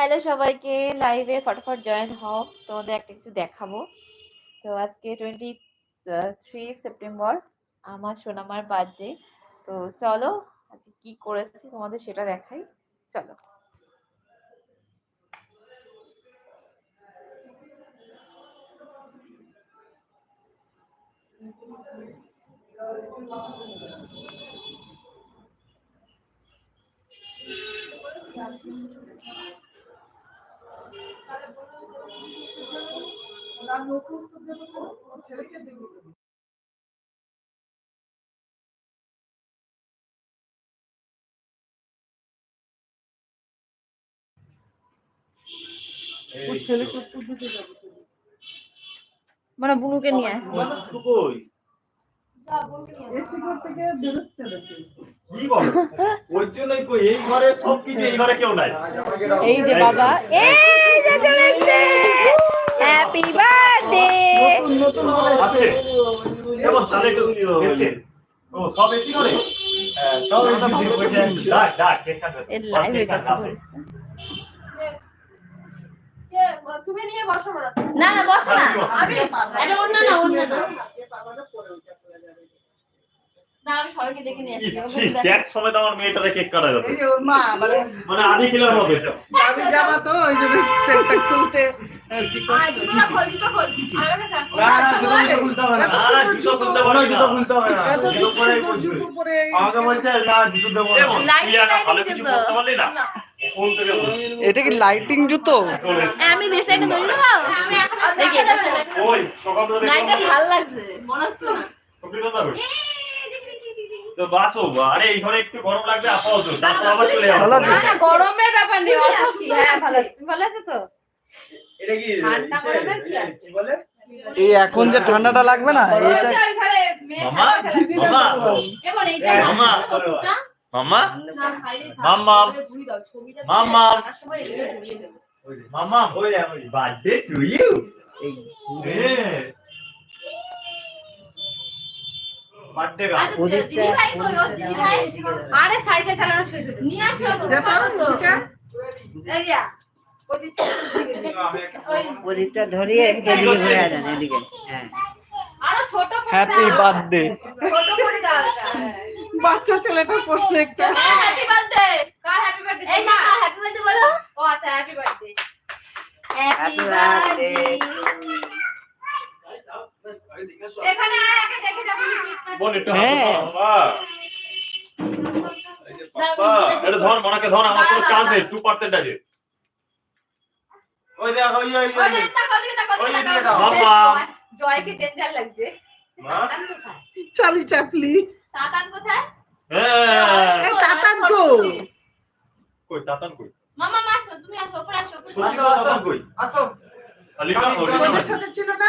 Hello সবাইকে লাইভে ফটাফট জয়েন হও। তোমাদের একটা কিছু দেখাবো। তো আজকে টোয়েন্টি থ্রি সেপ্টেম্বর আমার সোনামার বার্থডে তো চলো, আজকে কি করেছি তোমাদের সেটা দেখাই। চলো। মানে বুনুকে নিয়ে এসি ঘর থেকে বেরোচ্ছে নাকি? কি বলো? ওর জন্যই কই, এই ঘরে এই কেউ নাই। এই যে বাবা এই যে চলে এসছে। হ্যাপি বার্থডে নতুন নতুন বলে আছে? এবং তাহলে একটু গেছে। ও, সব এটি করে? হ্যাঁ, সব এসে দিয়ে বসে। ডাক, কে কেক কাটবে। এর লাইভ হয়ে কাটবে, তুমি নিয়ে বসো না। না বসো না। আমি এটা অন্য না অন্য না পাবাটা পরে ওইটা করে যাবে। না আমি সবাইকে ডেকে নিয়ে আসছি ট্যাক্স সমেত আমার মেয়েটারে কেক কাটা গেছে। এই ওর মা মানে মানে আধি কিলোর মতো এটা। আমি জামা তো ওই জন্য টেকটা খুলতে। কি? এটা লাইটিং জুতো? আমি দেশটা ধরে দেবো আমি এখন দেখি এটা ছেড়ে। ওই, সকালবেলা না এটা দেখলাম। না। ভালো লাগছে। মনে হচ্ছে না। তো বাসো, আরে এই ঘরে একটু গরম লাগবে আপাতত। তারপর আবার চলে যাব। ভালো আছে? না, না, গরমের ব্যাপার নেই অল্প হ্যাঁ ভালো আছে। ভালো আছো তো? এটা কি ঠান্ডা পড়ে কি আছে? বলে? এই এখন যে ঠান্ডাটা লাগবে না এটা ওই ঘরে মামা দিদিরা মামা বলব। এবার এইটা এ, মামা, মামা না সাইডে মাম্মা। ঘুরি দাও ছবিটা মাম্মা। দেখার সময় এগুলো ঘুরিয়ে দেবো মামা ওই বার্থডে টু ইউ বার্থডে গা আচ্ছা, দিদি ভাই কই ওর দিদি ভাই আরে চালানো নিয়ে আসো। ওই প্রদীপটা ধরিয়ে এদিকে ঘুরে এদিকে। হ্যাঁ। আরও ছোট করে হ্যাপি বার্থডে ছোট করে দাও এটা। বাচ্চা ছেলেটা পড়ছে একটা। হ্যাঁ হ্যাপি বার্থডে কার হ্যাপি বার্থডে এই না হ্যাপি বার্থডে বলো। ও আচ্ছা happy birthday happy Happy birthday birthday জয়কে টেনশন লাগছে চালি চাপলি তাতান কোথায় হ্যাঁ তাতান গো কই তাতান কই মামা মা তুমি আসো উপরে আসো আসো। কই আসো ওদের সাথে ছিল না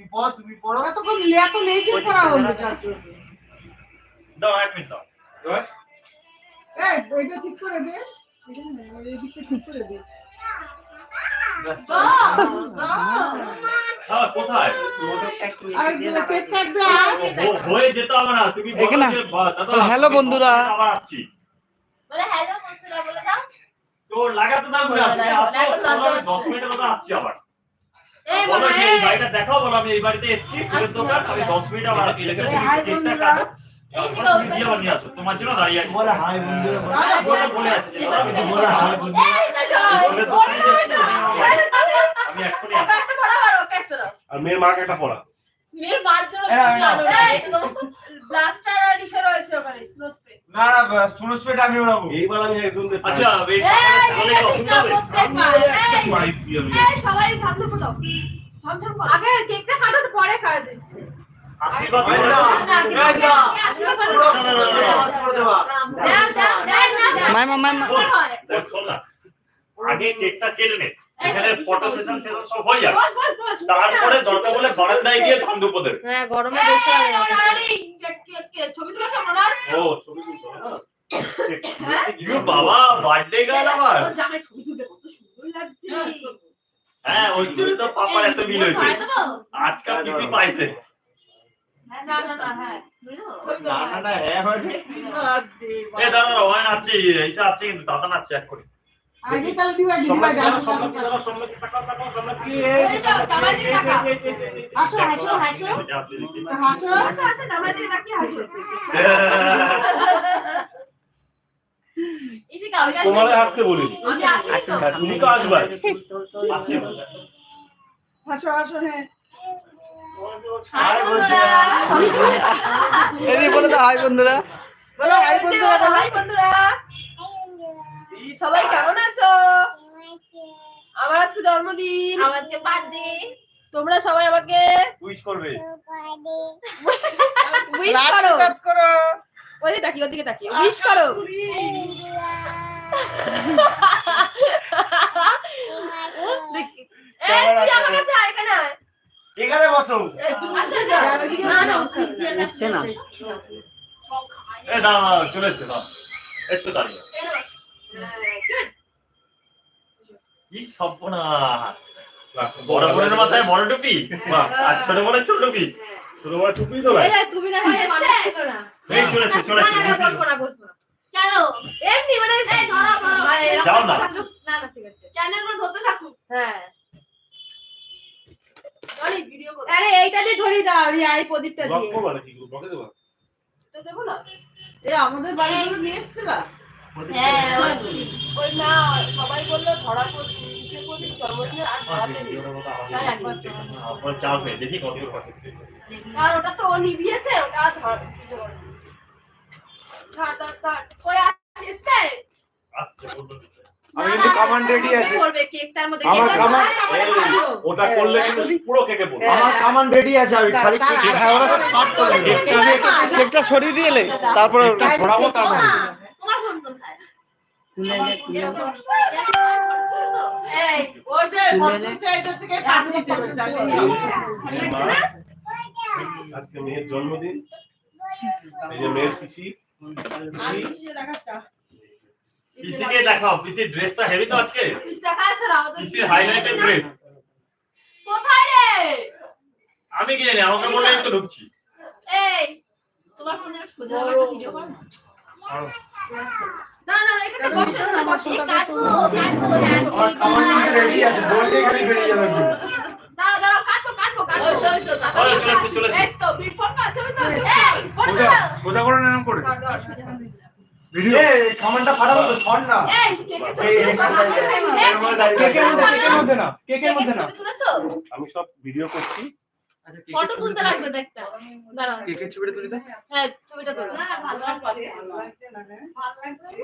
তুমি পড় তুমি পড়ো। এতক্ষণ এত লেট করা হলো যার জন্য দাও এক মিনিট দাও। এই ওইটা ঠিক করে দে। এই দিকটা ঠিক করে দে। হ্যাঁ হয়ে হ্যালো বন্ধুরা। আবার আসছি। বলে হ্যালো বন্ধুরা বলে দাও। তো লাগাতে দাও না তুমি আসো বলো আমি 10 মিনিটের মধ্যে আসছি আবার। দেখাও বলো আমি এই বাড়িতে এসেছি ফুলের দোকান আমি 10 মিনিট শিখা তুমি দিয়ে আবার তোমার জন্য দাঁড়িয়ে আছি। বলে হাই বন্ধু বলে আসছি হাই বন্ধু আমি এক্ষুনি আর মেয়ের মাকে একটা পড়া। মেয়ের মার জন্য ব্লাস্টার আর ইসে রয়েছে ওখানে স্নো স্প্রে না না সুনো আমি ওড়াবো এইবার আমি একজন আচ্ছা ওয়েট তাহলে অসুবিধা হবে সবাই ঝমঝম দাও ঝমঝম করো আগে কেকটা কাটো তো পরে খাওয়া দিচ্ছি আশীর্বাদ করো। আশীর্বাদ করো। দাও। আগে কেকটা কেটে নে এখানে ফটো সেশন সব হয়ে যাবে তারপরে দরকার বলে বারান্দায় গিয়ে ধান দুপো দেবে হ্যাঁ গরমে ছবি তুলেছো ও ছবি তুলতে হবে না বাবা বার্থডে গার্ল আমার জামাই ছবি তুলতে কত সুন্দর লাগছে হ্যাঁ ওই জন্য তো পাপার এত মিল হয়েছে আজকাল পাইছে হ্যাঁ হ্যাঁ হয় দাদা রোহান আসছে আসছে কিন্তু দাদা আসছে এক করে আগে কাল দিবা দিবা। হাসো, হাসো, হাসো। হাসো হাসো হাসো জামাই হাসো তোমারে হাসতে হ্যাঁ, তুমি তো আসবে। হাসো হাসো হ্যাঁ হাই বন্ধুরা বলে তো হাই বন্ধুরা বলো হাই বন্ধুরা বলো হাই বন্ধুরা সবাই কেমন আছো? আমার আজকে জন্মদিন। আমার আজকে বার্থডে তোমরা সবাই আমাকে উইশ করবে। উইশ করো। করো। ওদিকে তাকিয়ে ওদিকে তাকিয়ে। উইশ করো। এই তুই আমার কাছে আয় এখানে বসো। না চলে একটু দাঁড়িয়ে। কি সর্বনাশ। বড় বোনের মাথায় বড় টুপি। আর ছোট বোনের ছোট টুপি। ছোট বোনের টুপি তো ভাই। তুমি না হয় এই কেন? এমনি মানে ধরো যাও না। না না ঠিক আছে। চ্যানেলগুলো ধরতে থাকুক। হ্যাঁ। আরে এইটা দিয়ে ধরি দাও রি আই প্রদীপটা দিয়ে। তো দেবো? না এ আমাদের বাড়িগুলো নিয়ে এসছিলা হ্যাঁ দেখি কত আর ওটা তো ও নিভিয়েছে ওটা ধর কিছু করে না। ধর ধর ধর কই আসছে আসছে আমি কিন্তু কমান্ড রেডি আছে। করবে কেকটার মধ্যে? আমার কামান সবাই এই, খাবে। ওটা করলে কিন্তু পুরো কেকে বলব আমার কমান্ড রেডি আছে আমি খালি হ্যাঁ কেকটা কেকটা সরিয়ে দিয়ে এলে তারপরে ছড়াবো তারপর আজকে মেয়ের জন্মদিন। এই যে মেয়ের পিসি। পিসিকে দেখাও পিসির ড্রেসটা হেভি তো আজকে? পিসির হাইলাইটেড ড্রেস কোথায় রে আমি কি জানি আমাকে বলে আমি তো ঢুকছি। এই তোমার ফোনে ভিডিও করো না। না না এখানে বসে না বসে কাকু কাকু হ্যাঁ রেডি আছে বললে খালি বেরিয়ে যাবে কিন্তু দাঁড়া দাঁড়া কাটো কাটো কাটো ওই চলে এসছে, চলে এসছে। এই তো বিফোর কাছে তো এই সোজা সোজা করে নাম করে ভিডিও এ কমান্ডটা ফাটাবো তো শট না এই কেকে এই, ছবি এই, সব আগে এই, ফেলে এর মধ্যে দাঁড়িয়ে কেকের মধ্যে, কেকের মধ্যে না কেকের ছবি তুলেছো আমি সব ভিডিও করছি ফটো তুলতে লাগবে একটা। দাঁড়াও। কেকের ছবিটা তুলি হ্যাঁ ছবিটা তোলো। না ভালো লাগছে ভালো লাগছে না? ভালো লাগছে?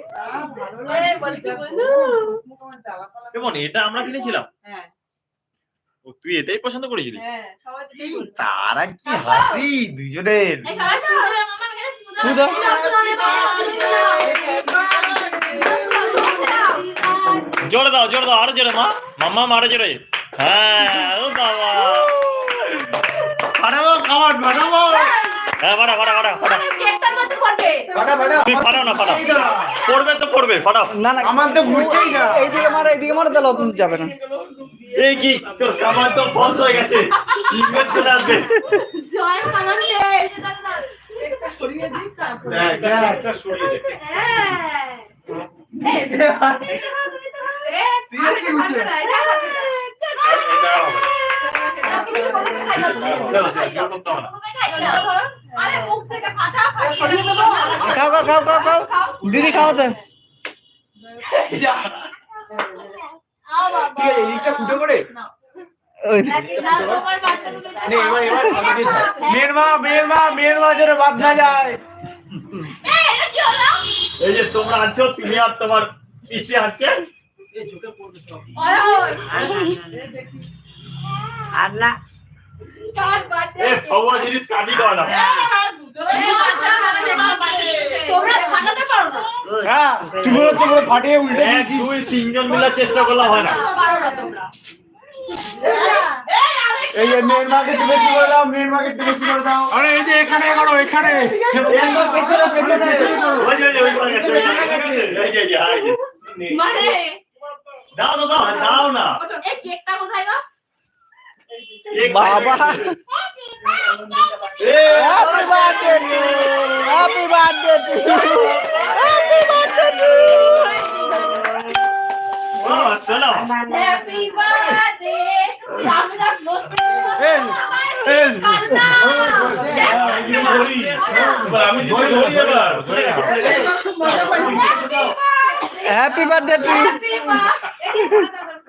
ভালো লাগছে। বলছি, যা বন্ধু। মুখ আমার জ্বালা পালা কেমন এটা আমরা কিনেছিলাম? হ্যাঁ। ও তুই এটাই পছন্দ করেছিলি? হ্যাঁ সবাই এটাই বলবে। তারা কি হাসি দুজনের? এই সবাই তুলে মামা এখানে পূজা পূজা। জোরে দাও জোরে দাও আরও জোরে মা। মাম্মা আরও জোরে। হ্যাঁ ও বাবা। ফাটাবো কমান্ড ফাটাবো হ্যাঁ ফাটা ফাটা ফাটা ফাটা তুমি ফাটাও না ফাটাও পড়বে তো পড়বে ফাটাও না না আমার তো ঘুরছেই না এইদিকে মারো এইদিকে মারো তাহলে অত যাবে না এই কি তোর কামান তো বন্ধ হয়ে গেছে ইমেল চলে আসবে জয় কামান একটা সরিয়ে দিই তারপরে হ্যাঁ হ্যাঁ, একটা সরিয়ে দে হ্যাঁ খাও খাও খাও খাও খাও দিদি খাও তো। মেয়ের মা মেয়ের মা মেয়ের মা যেন বাদ যায় এই যে তোমরা আছো তুমি আর তোমার পিসি ওই আর না, হ্যাঁ, তোমরা ফাটাতে পারো না। তুমি হচ্ছে পুরো ফাটিয়ে উল্টে দুই তিনজন মিলে চেষ্টা করলে হয় না। পারো না তোমরা এই যে মেন মার্কেট বেশি করে দাও মেন মার্কেট বেশি করে দাও। আরে এই যে এখানে করো এখানে। পেছনে পেছনে। ওই যে, ওই যে। মানে? দাও দাও দাও না। কেকটা কোথায় গো? এক বাবা happy birthday to happy birthday to happy birthday to ও, চলো হ্যাপি বার্থডে আমি জাস্ট রোস্ট এই, এই।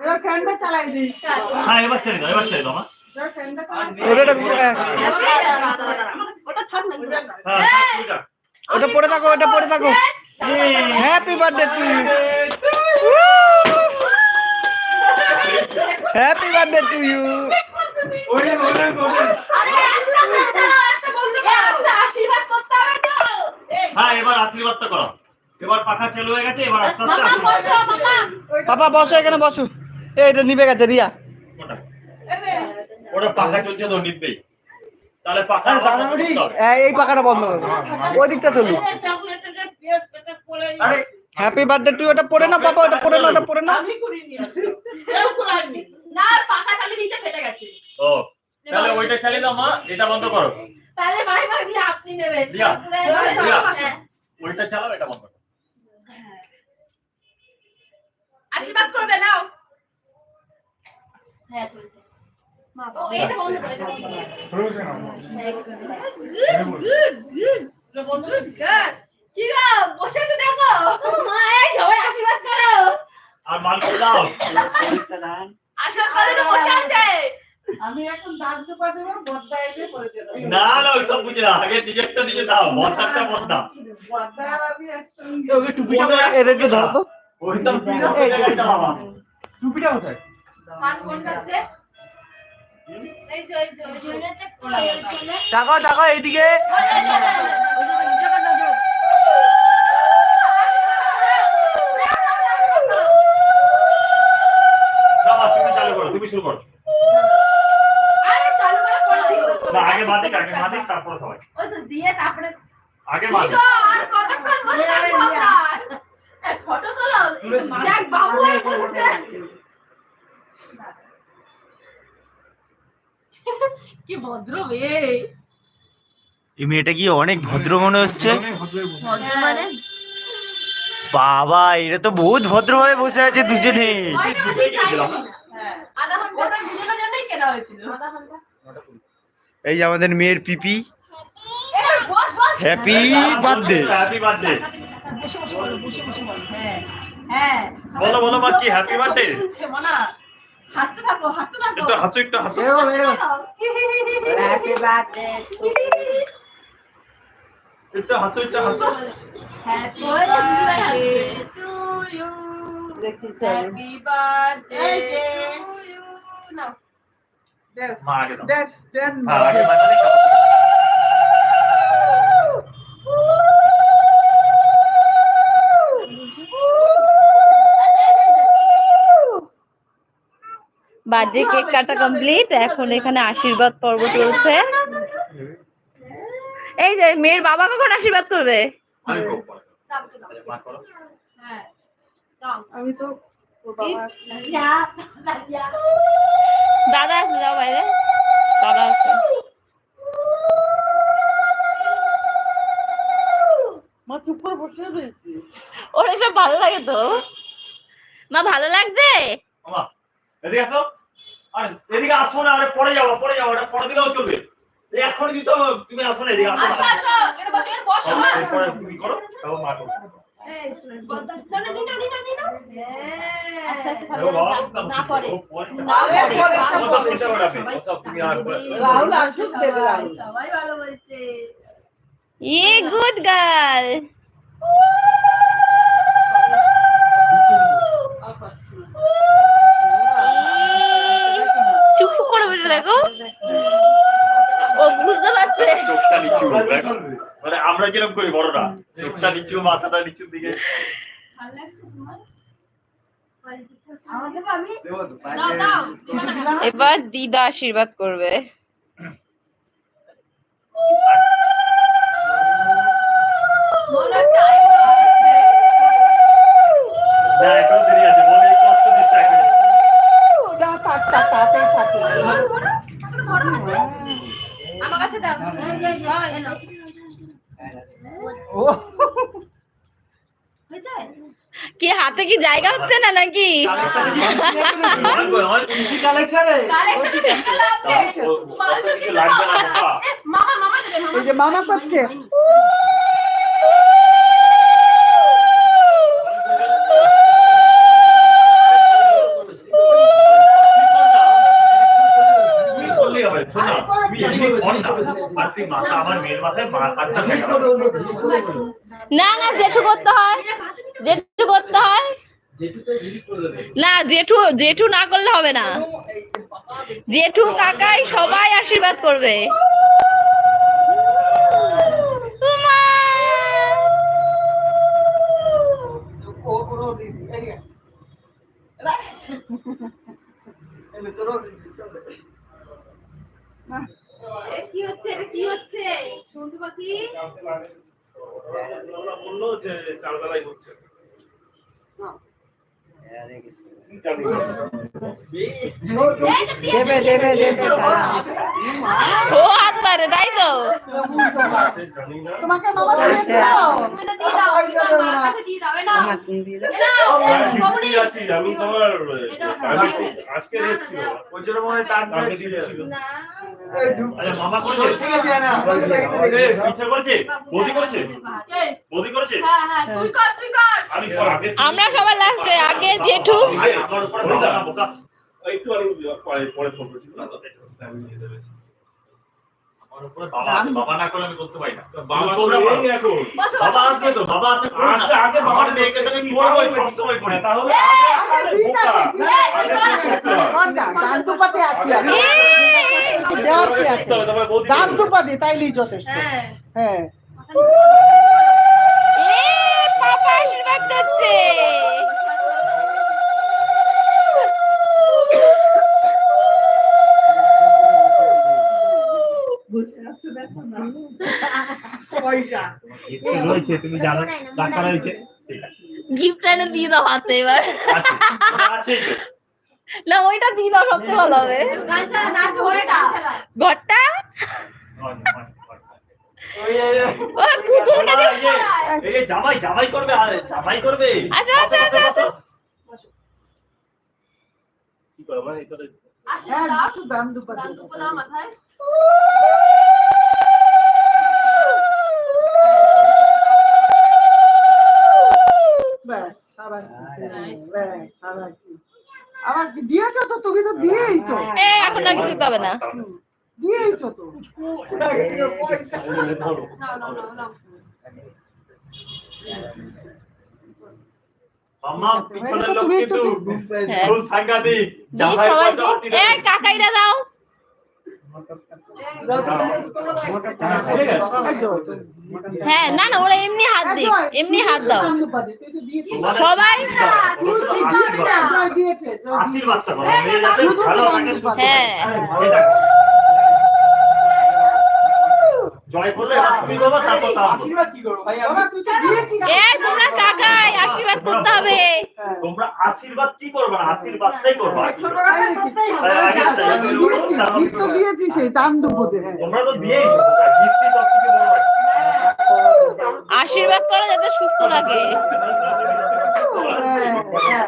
এবার ফ্যানটা চালাই দিই হ্যাঁ এবার ছেড়ে দাও ছেড়ে দাও মা। ওটা হ্যাঁ। ওটা পড়ে থাকো ওটা পড়ে থাকো। Happy birthday to happy birthday to you হ্যাঁ এবার আশীর্বাদটা করো। এবার পাখা চালু হয়ে গেছে এবার আস্তে আস্তে মামা বসো আশীর্বাদ মামা। বাবা বসো এখানে বসো। এটা নিভে গেছে রিয়া। ওটা। ওটা পাখা চলছে তো নিবেই। তাহলে পাখা। এই- পাখাটা বন্ধ করো। ওই দিকটা চলুক হ্যাপি বার্থডে টু ওটা পড়ে না বাবা ওটা পড়ে না ওটা পড়ে না। আমি করিনি না পাখা চালিয়ে দিচ্ছে ফেটে গেছে। ও তাহলে ওইটা চালিয়ে দাও মা এটা বন্ধ করো। তাহলে ভাই ভাবলে আপনি নেবেন। হ্যাঁ। ওইটা চালাও এটা বন্ধ করো। আশীর্বাদ করবে নাও। হ্যাঁ করেছে। ও এটা বন্ধ করে দাও। হয়েছে না কি গো বসে তো দেখো? মা এই সবাই আশীর্বাদ করো। আর মাল দাও। আশীর্বাদ করে তো বসে আছে। আমি এখন দাঁত দুপা দেবো বদ্দা এসে পড়ে যাবে না না ওইসব বুঝি না। আগে নিজেরটা নিজে দাও বদনাটা বদনা বদ্দা আর আমি একসঙ্গে। টুপিটা এটা একটু ধরো তো। ওইসব টুপিটা কোথায়? টাকা টাকা এইদিকে। তুমি চালু করো তুমি শুরু করো। আরে না আগে মাদিক আগে মাদিক তারপরে সবাই। ওই তো দিয়ে তারপরে আগে মাদিক। আর কতক্ষণ বসে থাকব আমরা ফটো তোলো দেখ বাবু এই বসেছে কি ভদ্র মেয়ে। এই মেয়েটা কি অনেক ভদ্র মনে হচ্ছে? ভদ্র মানে? বাবা এটা তো বহুত ভদ্রভাবে বসে আছে দুজনে। এই যে আমাদের মেয়ের পিপি। এই boss boss. Happy birthday happy birthday হ্যাঁ বলো বলো মা কি হ্যাপি বার্থডে হাসতে থাকো হাসতে থাকো একটু হাসো একটু হাসো হ্যাপি বার্থডে একটু হাসো একটু হাসো happy birthday to you happy birthday to you নাও দেখ মা আগে দাও দেখ দেখ হ্যাঁ আগে বাজারে বার্থডে কেক কাটা কমপ্লিট এখন এখানে আশীর্বাদ পর্ব চলছে। এই যে মেয়ের বাবা কখন আশীর্বাদ করবে? আমি হ্যাঁ তো দাদা আছে যাও বাইরে। দাদা আছে। মা চুপ করে বসে রয়েছে। ওর এসব ভালো লাগে তো। মা ভালো লাগছে? এদিকে আসো। আরে এদিকে আসো না আরে পরে যাব পরে যাব এটা পরে দিলেও চলবে। এখন কিন্তু তুমি আসো না এদিকে আসো আসো না। এটা বসো এটা বসো মা এরপরে তুমি করো তারপর মা করো না না নিনো নিনো নিনো আস্তে আস্তে এরকম বাবা খাবে। না পরে ও পরে না, পরে, ও সব চিন্তা করে রাখবে ও সব তুমি আর রাহুল আসুক দেবে রাহুল সবাই ভালো বলছে ইয়ে গুড গার্ল চুপ করে বসে দেখো ও বুঝতে পারছে চোখটা নিচু দেখো। যেরকম করি চোখটা নিচু মাথাটা নিচুর দিকে? এবার দিদা আশীর্বাদ করবে। আমার কাছে দাও। নাও। ও, হয়েছে? কি হাতে কি জায়গা হচ্ছে না নাকি? মামা কি না না, জেঠু করতে হয়। জেঠু করতে হয়। না, জেঠু জেঠু না করলে হবে না। জেঠু কাকাই সবাই আশীর্বাদ করবে। উমা! না, কি হচ্ছে? এটা কি হচ্ছে? সন্টু পাখি? বলল যে চারবেলায় হচ্ছে। এইটা দিয়ে দেবে দেবে দেবে ও হাত পারে তাই তো? তোমাকে দিয়েছিল নাও। আমার আমি তোমার আজকে রেস্ট। ওই জন্য মনে টান ছিল আচ্ছা মামা করেছে ঠিক আছে না পিছে করেছে? করেছে? হ্যাঁ হ্যাঁ তুই কর তুই কর। সবার লাস্টে আগে জেঠু আমার উপরে বোকা। একটু আমি পরে পরে ফোন করছি। আমি নিয়ে যাবে বাবা না করলে আমি করতে পারি না। বাবা তো তোমরা এই এখন। বাবা আসবে তো বাবা আসে আসবে, আগে বাবা- মেয়েকে তো আমি বলব? সবসময় করে তাহলে ঠিক আছে, ঠিক আছে। আগে কি করতে হবে? গন্ডা, দান্তুপাতে আটকে আছে। দেওয়ার কি আছে? করতে হবে, তারপরে বৌদি করবে। দান্তুপাতে, তাইলেই যথেষ্ট। হ্যাঁ। হ্যাঁ। পাপা আশীর্বাদ করছে। বসে দেখো না। পয়সা। রয়েছে তুমি জানো ডাক্তার হয়েছে? গিফট এনে দিয়ে দাও হাতে এবার। আছে আছে। না ওইটা দিয়ে দাও সবচেয়ে ভালো হবে। ঘরটা? জামাই জামাই করবে জামাই করবে। আসো, আসো, আসো, আসো। কি মানে হ্যাঁ মাথায়। ব্যাস আবার কি? ব্যাস আবার কি? আবার দিয়েছ তো? তুমি তো দিয়েইছো। এ এখন না কিছু হবে না। দিয়েইছো তো। হ্যাঁ। কাকাইরা দাও। হ্যাঁ না না ওরা এমনি হাত দিক এমনি হাত দাও। সবাই তুই জয় আশীর্বাদ করবে, তারপর তার কি করব ভাই? তুই তো দিয়েছিস। তোমরা কাকাই আশীর্বাদ করতে হবে। তোমরা আশীর্বাদ কি করবে না? আশীর্বাদটাই করবে। তাই নাকি? তো দিয়েছিস এই দান্তুপাতে। তোমরা তো দিয়েইছো গিফটই সব কিছু বড় আশীর্বাদ করো যাতে সুস্থ থাকে হ্যাঁ,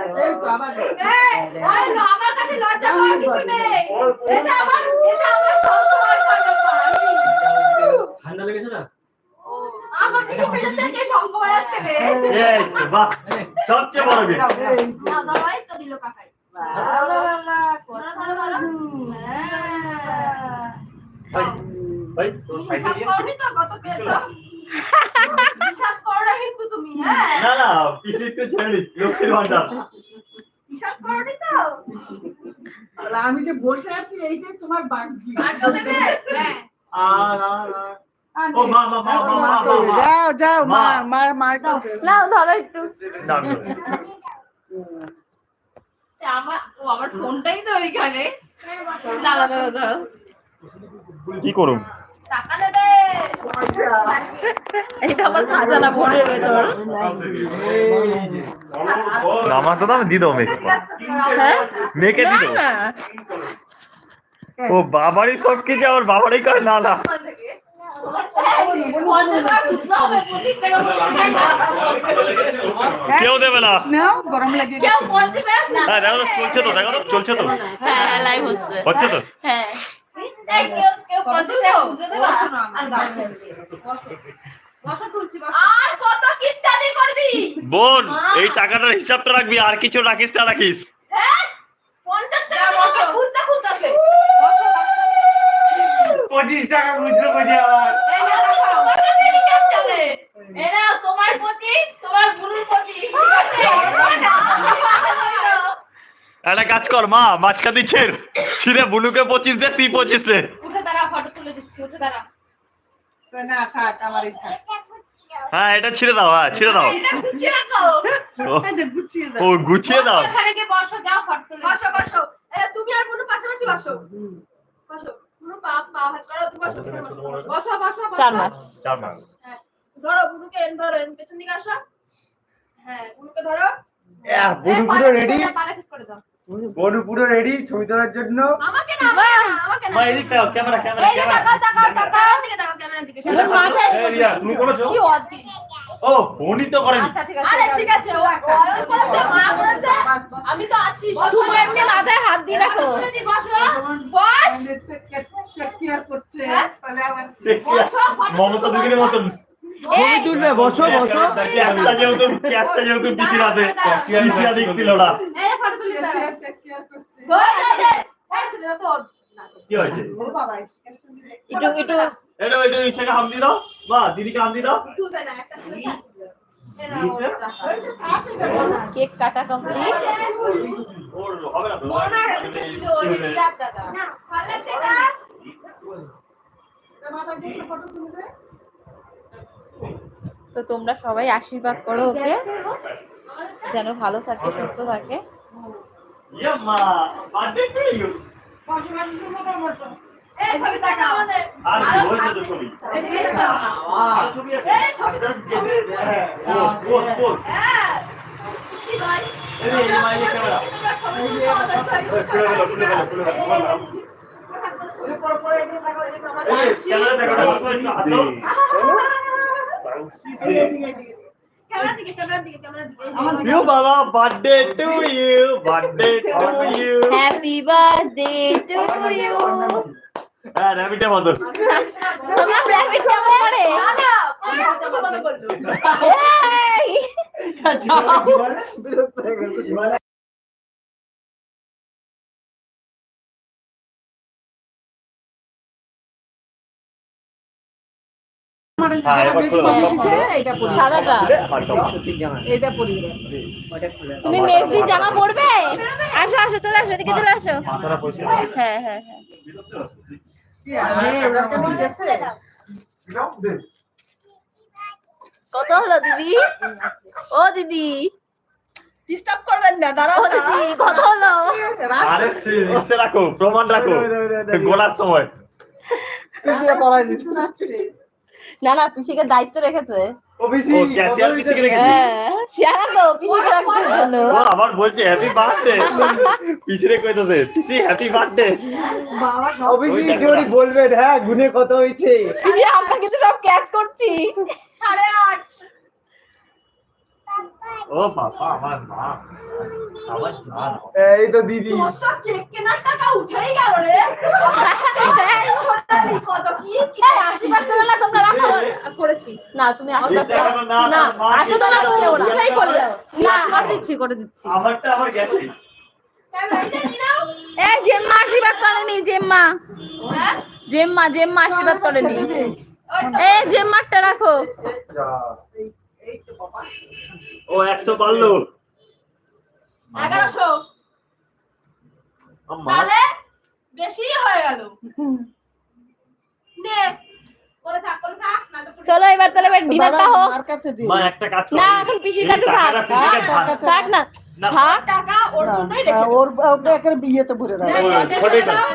হ্যাঁ, আমার কাছে লজ্জা পাওয়ার কিছু নেই। এটা আমার এটা আমার ঠান্ডা লেগেছে না? সবচেয়ে বড় হ্যাঁ? হ্যাঁ পিসি একটু ছেড়ে লক্ষ্মীর ভান্ডার। আমি যে বসে আছি এই যে তোমার বাগ্যি হ্যাঁ। আর আর আর ও মা মা মা মা মা মা মা যাও যাও মা মা। মা মা নাও ধরো একটু না, আমি ধরি। আমার ও আমার ফোনটাই তো ওইখানে দাঁড়া দাঁড়া দাঁড়াও কি করুম আমার তো আমি দিয়ে দেবো মেয়েকে হ্যাঁ মেয়েকে না দিয়ে দেবো ও বাবারই সব কিছু আমার বাবারই কয় না না পঞ্চাশ টাকা খুচরো হবে, পঁচিশ টাকা পঁচিশ টাকা। কেউ দেবে না গরম লাগে কেউ পঞ্চাশ না। হ্যাঁ দেখো তো চলছে তো দেখো তো চলছে তো লাইভ হচ্ছে হচ্ছে তো হ্যাঁ বোন এই টাকাটার হিসাবটা রাখবি আর কিছু রাখিস না রাখিস। হ্যাঁ পঞ্চাশ টাকা পঁচিশ টাকা খুচরো কইছে আবার। তোমার পঁচিশ তোমার গুরুর পঁচিশ একটা কাজ কর মা মাঝখান দিয়ে ছেড়। ছিঁড়ে বুনুকে পঁচিশ দে তুই পঁচিশ দে উঠে দাঁড়া ফটো তুলে দিচ্ছি উঠে দাঁড়া। না থাক আমারই থাক। হ্যাঁ এটা ছিঁড়ে দাও হ্যাঁ ছিঁড়ে দাও। ও, গুছিয়ে দাও। বসো যাও বসো বসো। তুমি আর পাশাপাশি বসো। বসো। কোনো পা পা ভাঁজ করো তুমি বসো বসো বসো বসো চার মাস চার মাস হ্যাঁ ধরো বুনুকে এন ধরো এন পেছন দিকে আসো হ্যাঁ বুনুকে ধরো বনু পুরো রেডি পাটা ঠিক করে দাও বনু পুরো রেডি ছবি তোলার জন্য আমাকে না আমাকে না এদিক তাকাও ক্যামেরা ক্যামেরা এই তাকাও তাকাও তাকাও দিকে তাকাও ক্যামেরার দিকে মাথায় কি অদ্ভুত ও ফোনই তো করেনি আচ্ছা ঠিক আরে ঠিক আছে ও করেছে মা করেছে আমি তো আছি তুমি এমনি মাথায় হাত দিয়ে রাখো তুলে বসো বস করছে হ্যাঁ? তাহলে আবার মমতা দিদির মতন ছবি তুলবে বসো বসো ক্যাশটা যেহেতু ক্যাশটা যেহেতু পিসি রাতে পিসি রাতে দিল না কি হয়েছে একটু একটু এটা হাম দিয়ে দাও বা দিদিকে হাম দিয়ে দাও। কেক কাটা কমপ্লিট তো তোমরা সবাই আশীর্বাদ করো ওকে যেন ভালো থাকে সুস্থ থাকে। ইয়া মা বার্থডে টু ইউ এই ছবি তাকা আমাদের। আর কি আরও হ্যাঁ। তোমরা র্যাবিটে কেমন করে। তুমি মেহেদি জামা পরবে? আসো আসো চলে আসো এদিকে চলে আসো। হ্যাঁ হ্যাঁ হ্যাঁ। কত হলো দিদি? ও দিদি। ডিস্টার্ব করবেন না দাঁড়াও দিদি কত হলো? আরে সে রাখো প্রমাণ রাখো। গোলার সময়। না না পিসিকে দায়িত্ব রেখেছে। ওবিসি ক্যাশিয়ার রেখেছি হ্যাঁ জানা তো পিসিকে রাখার জন্য ও আবার বলছে হ্যাপি বার্থডে পিছনে কইতেছে পিসি হ্যাপি বার্থডে ওবিসি জোরি বলবেন হ্যাঁ গুনে কত হয়েছে? আমরা কিন্তু সব ক্যাচ করছি। সাড়ে আট। ও বাবা আমার মা। আমার জান এই তো দিদি। কেক কেনার টাকা উঠেই গেল রে। কত কি কি আশীর্বাদ করো না তোমরা রাখো। করেছি। না তুমি না, মা তুমি করে দাও করে দিচ্ছি করে দিচ্ছি। আমারটা আবার গেছে। ক্যামেরা এটা নিয়ে নাও। এই জেম্মা আশীর্বাদ করেনি জেম্মা। হ্যাঁ? জেম্মা জেম্মা আশীর্বাদ করেনি। এই জেম্মারটা রাখো। ও একশো পারল এগারোশো। তাহলে বেশি হয়ে গেল। নে করে থাক করে ওই থাক না তো চলো এবার তাহলে এবার ডিনারটা হোক। মার কাছে দিও। মা একটা কাজ না, এখন পিসির কাছে থাক। থাক, না। থাক। টাকা ওর জন্যই রেখে হ্যাঁ, ওর ওকে একেবারে বিয়েতে ভরে দাও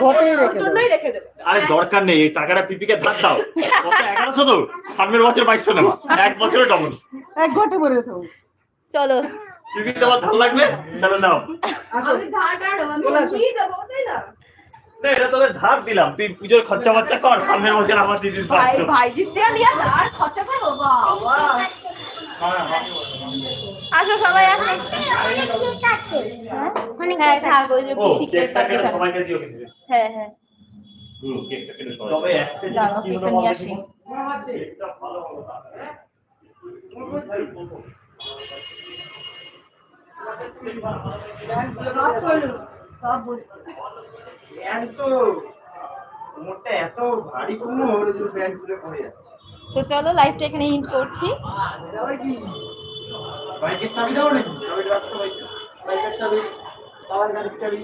ঘটেই ওর রেখে জন্যই রেখে দেবো। আরে দরকার নেই এই টাকাটা পিপিকে ধার দাও। কত এগারোশো তো? সামনের বছর বাইশশো নেওয়া এক বছরে ডবল এক ঘটে ভরে দাও চলো। পিপি তোমার ধার লাগবে? তাহলে নাও। আসো। আমি নেব, আমি আসো। দেবো, তাই না? না এটা তোদের ধার দিলাম। তুই পুজোর খরচা বাচ্চা কর সামনের বছর আমার ভাই দেয়া ধার খরচা বাবা। আসো সবাই আসো। হ্যাঁ থাক ওই যে ও কেক কাটবে সবাইকে দিও কিন্তু। হ্যাঁ হ্যাঁ। হুম কেকটা কেটে সবাই তবে একটা জিনিস কি হলো নিয়ে বলতো আসি। ভালো ভালো তো চলো লাইভটা এখানে ইন্ড করছি। বাইকের চাবি দাও চাবি রাখতে বাইকের চাবি বাবার গাড়ির চাবি